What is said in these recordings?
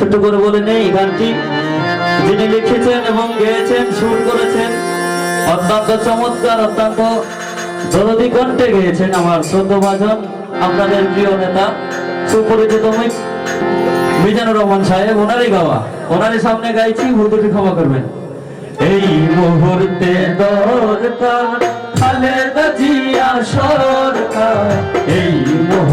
ছোট করে বলে নেই গানটি। যিনি লিখেছেন এবং গেয়েছেন, সুর করেছেন, অত্যন্ত চমৎকার, অত্যন্ত দরদি কণ্ঠে গেয়েছেন আমার শ্রদ্ধভাজন, আপনাদের প্রিয় নেতা, সুপরিচিত মিজানুর রহমান সাহেব, ওনারই গাওয়া ওনারই সামনে গাইছি, ভুল দুটি ক্ষমা করবেন। এই মুহূর্তে দরকার, খালেদা জিয়া সরকার। এই মুহূর্তে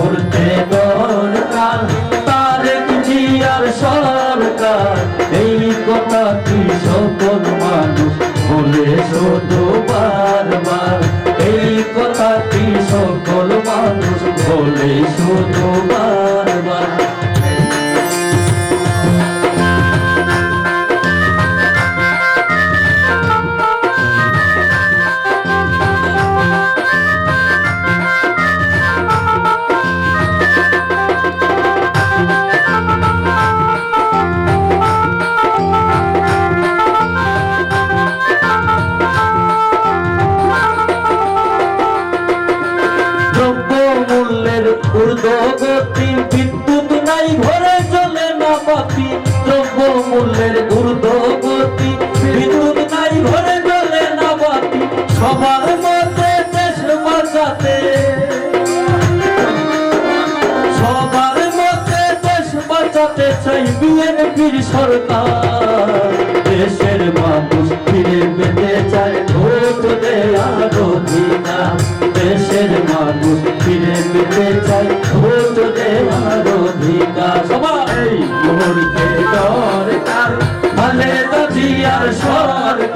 এই কথা কি সকল মানুষ বলে? শুধু বারবার। এই কথা কি সকল মানুষ বলে? শুধু বারবার। বিদ্যুৎ নাই ঘরে চলে না বাতি। দ্রব্য মূল্যের ঊর্ধ্বগতি বিদ্যুৎ নাই ঘরে চলে না বাতি। সবার মধ্যে দেশ বাঁচাতে। সবার মধ্যে দেশ বাঁচাতে চাই বিএনপির সরকার। দেশের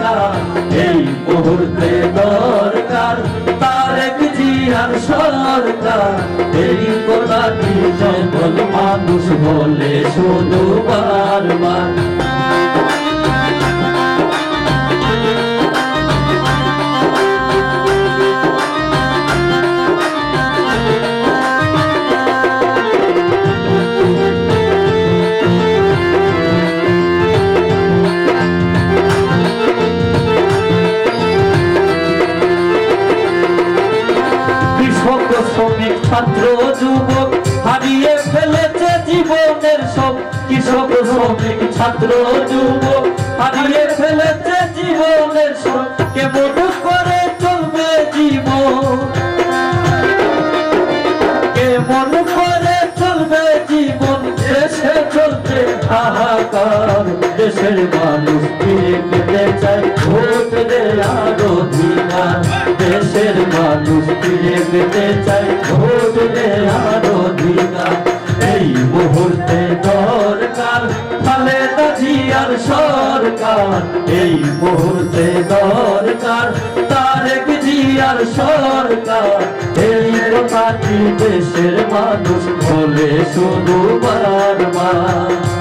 সরকার এই মুহূর্তে দরকার তারেক জিয়ার সরকার। এই কথাটি সকল মানুষ বলে শুধু বারবার জীবনের সব কৃষক শ্রমিক, ছাত্র যুবক হারিয়ে ফেলেছে জীবনের সব কেমন করে চলবে জীবন। কেমন করে চলবে জীবন, দেশে চলছে হাহাকার। দেশের মানুষ ফিরে পেতে চায় ভোট দেওয়ার অধিকার দেশের মানুষ ফিরে ভোট এই মুহূর্তে দরকার তারেক জিয়ার সরকার। এই কথাটি দেশের মানুষ বলে শুধু বারবার।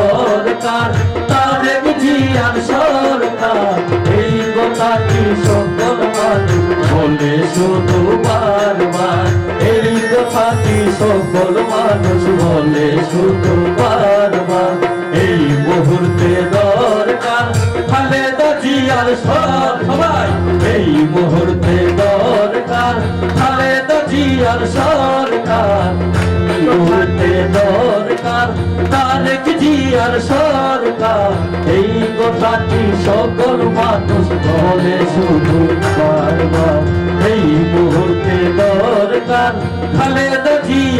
শুধু বারবার এই কথাটি সকল মানুষ বলে শুধু বারবার এই মুহূর্তে দরকার খালেদা জিয়ার সবাই। এই মুহূর্তে দরকার খালেদা জিয়ার সরকার। মুহূর্তে দরকার তারেক জিয়ার সরকার। এই কথাটি সকল মানুষ বলে শুধু বারবার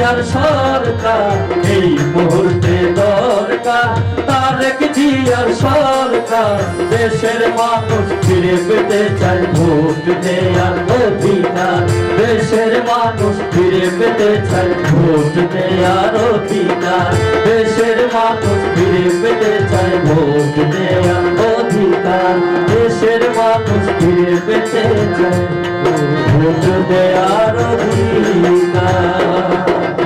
জিয়ার সরকার, এই মুহূর্তে দরকার। তারেক জিয়ার সরকার, দেশের মানুষ ফিরে পেতে চায় ভোট দেওয়ার অধিকার। দেশের মানুষ ফিরে পেতে চায় ভোট দেওয়ার অধিকার। দেশের মানুষ ফিরে পেতে চায় ভোট দেওয়ার অধিকার। দেশের মানুষ ফিরে পেতে চায় ভোট অধিকার